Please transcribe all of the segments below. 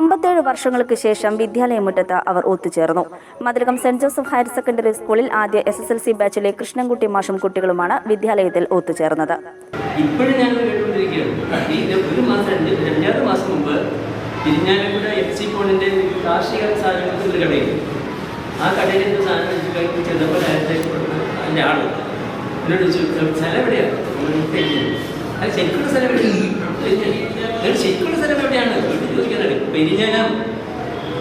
അമ്പത്തേഴ് വർഷങ്ങൾക്ക് ശേഷം വിദ്യാലയമുറ്റത്ത് അവർ ഒത്തുചേർന്നു. Mathilakam saint joseph higher secondary സ്കൂളിൽ ആദ്യ എസ് എസ് എൽ സി ബാച്ചിലെ കൃഷ്ണൻകുട്ടി മാഷും കുട്ടികളുമാണ് വിദ്യാലയത്തിൽ ഒത്തുചേർന്നത്. ആ കടയിൽ സ്ഥലം എവിടെയാണ്? അത് ശരിക്കുള്ള സ്ഥലം എവിടെയാണ്? നിങ്ങൾ ശരിക്കുള്ള സ്ഥലം എവിടെയാണ്? വീട്ടിൽ ചോദിക്കാനാണ്. പെരിഞ്ഞാലം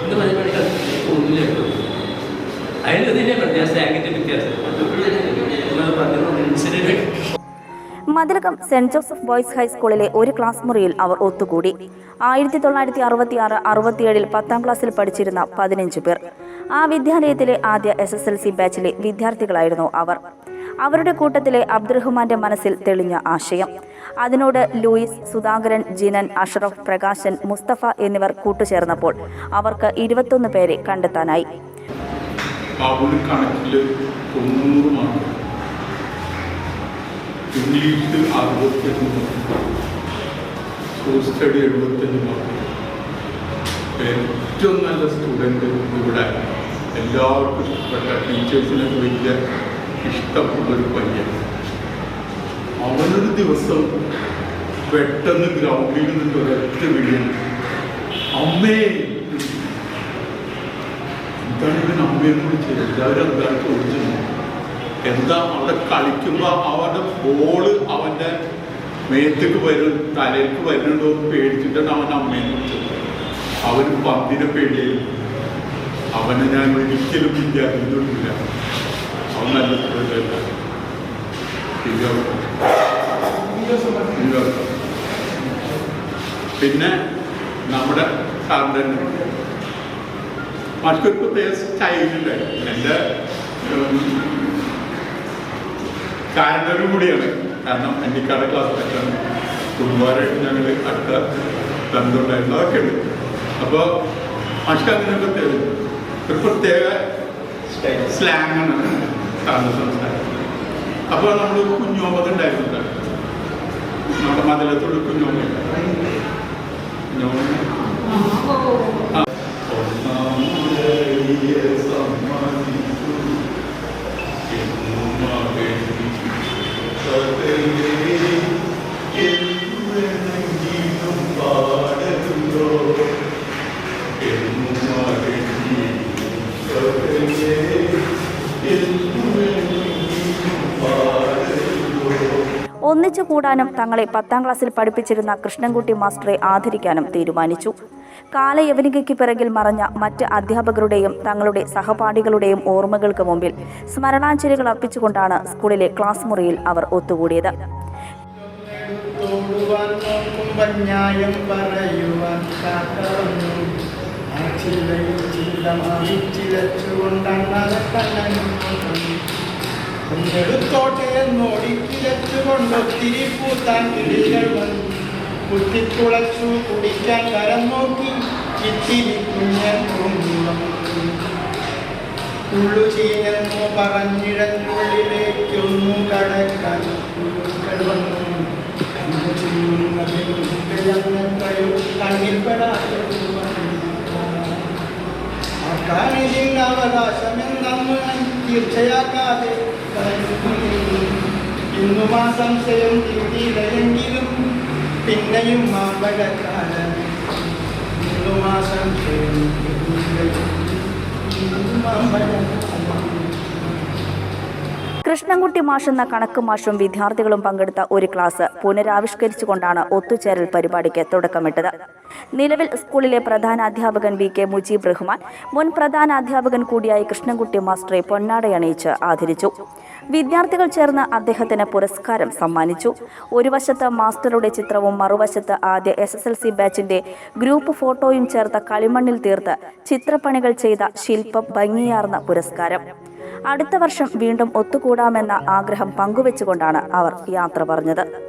എന്ന് പറഞ്ഞപ്പോൾ ഒന്നുമില്ല കേട്ടോ. അതിന് തന്നെ വ്യത്യാസം. സ്റ്റാങ്കിന്റെ വ്യത്യാസം പറഞ്ഞ മതിലകം സെന്റ് ജോസഫ് ബോയ്സ് ഹൈസ്കൂളിലെ ഒരു ക്ലാസ് മുറിയിൽ അവർ ഒത്തുകൂടി. ആയിരത്തി തൊള്ളായിരത്തി അറുപത്തി ആറ് അറുപത്തിയേഴിൽ പത്താം ക്ലാസ്സിൽ പഠിച്ചിരുന്ന പതിനഞ്ച് പേർ. ആ വിദ്യാലയത്തിലെ ആദ്യ എസ് എസ് എൽ സി ബാച്ചിലെ വിദ്യാർത്ഥികളായിരുന്നു അവർ. അവരുടെ കൂട്ടത്തിലെ അബ്ദുറഹ്മാന്റെ മനസ്സിൽ തെളിഞ്ഞ ആശയം. അതിനോട് ലൂയിസ് സുധാകരൻ ജിനൻ അഷറഫ് പ്രകാശൻ മുസ്തഫ എന്നിവർ കൂട്ടുചേർന്നപ്പോൾ അവർക്ക് ഇരുപത്തൊന്ന് പേരെ കണ്ടെത്താനായി. മാർക്ക്. ഏറ്റവും നല്ല സ്റ്റുഡന്റ് ഇവിടെ എല്ലാവർക്കും ഇഷ്ടപ്പെട്ട ടീച്ചേഴ്സിനെ വലിയ ഇഷ്ടമുള്ളൊരു പയ്യൻ. അവനൊരു ദിവസം പെട്ടെന്ന് ഗ്രൗണ്ടിൽ നിന്ന് ഒരൊറ്റ വിളിയും അമ്മേ! എന്താണ് ഇവൻ അമ്മയെന്ന് വിളിച്ചത്? എല്ലാവരും എന്താണ് ചോദിച്ചത് എന്താ അവിടെ കളിക്കുമ്പോൾ അവരുടെ ബോൾ അവന്റെ മേത്തേക്ക് വരും തലയിലേക്ക് വരുന്നുണ്ടോ എന്ന് പേടിച്ചിട്ടാണ് അവൻ അമ്മയെന്ന് വിളിച്ചത്. അവൻ പന്തിനെ പേടിയായി. അവനെ ഞാൻ ഒരിക്കലും വിദ്യാർത്ഥിയില്ല അവൻ നല്ല സ്റ്റുഡന്റ് പിന്നെ നമ്മുടെ സാറിന്റെ മറ്റൊരു പ്രത്യേക സ്റ്റൈലില്ല എന്റെ കാരണവരും കൂടിയാണ് കാരണം എന്റെ ക്ലാസ് പറ്റാണ് കുടുംബമായിട്ട് ഞങ്ങൾ അടുത്ത ബന്ധമുണ്ടായിരുന്നു. ഉണ്ട്. അപ്പോൾ മറ്റു അങ്ങനെ പ്രത്യേക ഒരു പ്രത്യേക സ്ലാങ് ആണ് സാറിന്റെ സംസാരം. അപ്പോൾ നമ്മൾ കുഞ്ഞോമ്പത് ഉണ്ടായിരുന്നുണ്ട് നമ്മുടെ മതിലെ തുടുക്കും കുഞ്ഞോമ ആ ഒന്നിച്ചു കൂടാനും തങ്ങളെ പത്താം ക്ലാസ്സിൽ പഠിപ്പിച്ചിരുന്ന കൃഷ്ണൻകുട്ടി മാസ്റ്ററെ ആദരിക്കാനും തീരുമാനിച്ചു. കാലയവനികയ്ക്ക് പിറകിൽ മറഞ്ഞ മറ്റ് അധ്യാപകരുടെയും തങ്ങളുടെ സഹപാഠികളുടെയും ഓർമ്മകൾക്ക് മുമ്പിൽ സ്മരണാഞ്ജലികൾ അർപ്പിച്ചുകൊണ്ടാണ് സ്കൂളിലെ ക്ലാസ് മുറിയിൽ അവർ ഒത്തുകൂടിയത്. ഒന്നെടുത്തോട്ടെ എന്നോടി കിലച്ചുകൊണ്ടൊത്തിരി പൂത്താൻ കിളികൾ വന്നു കുത്തിത്തുളച്ചു കുടിക്കാൻ കരം നോക്കി ഇത്തിരി കുഞ്ഞൻ തോന്നി ഉള്ളു ചീഞ്ഞെന്നു പറഞ്ഞിടനുള്ളിലേക്കൊന്നു കടക്കാൻ അവകാശമെന്നു തീർച്ചയാക്കാതെ. ഇന്നും സംശയം തീർത്തിയില്ലെങ്കിലും പിന്നെയും മാമ്പഴക്കാലം കൃഷ്ണൻകുട്ടി മാഷെന്ന കണക്ക് മാഷും വിദ്യാർത്ഥികളും പങ്കെടുത്ത ഒരു ക്ലാസ് പുനരാവിഷ്കരിച്ചുകൊണ്ടാണ് ഒത്തുചേരൽ പരിപാടിക്ക് തുടക്കമിട്ടത്. നിലവിൽ സ്കൂളിലെ പ്രധാന അധ്യാപകൻ വി കെ മുജീബ് റഹ്മാൻ മുൻ പ്രധാന അധ്യാപകൻ കൂടിയായ കൃഷ്ണൻകുട്ടി മാസ്റ്ററെ പൊന്നാടയണിയിച്ച് ആദരിച്ചു. വിദ്യാർത്ഥികൾ ചേർന്ന് അദ്ദേഹത്തിന് പുരസ്കാരം സമ്മാനിച്ചു. ഒരു വശത്ത് മാസ്റ്ററുടെ ചിത്രവും മറുവശത്ത് ആദ്യ എസ് എസ് എൽ സി ബാച്ചിന്റെ ഗ്രൂപ്പ് ഫോട്ടോയും ചേർത്ത കളിമണ്ണിൽ തീർത്ത് ചിത്രപ്പണികൾ ചെയ്ത ശില്പം ഭംഗിയാർന്ന പുരസ്കാരം. അടുത്ത വർഷം വീണ്ടും ഒത്തുകൂടാമെന്ന ആഗ്രഹം പങ്കുവെച്ചുകൊണ്ടാണ് അവർ യാത്ര പറഞ്ഞത്.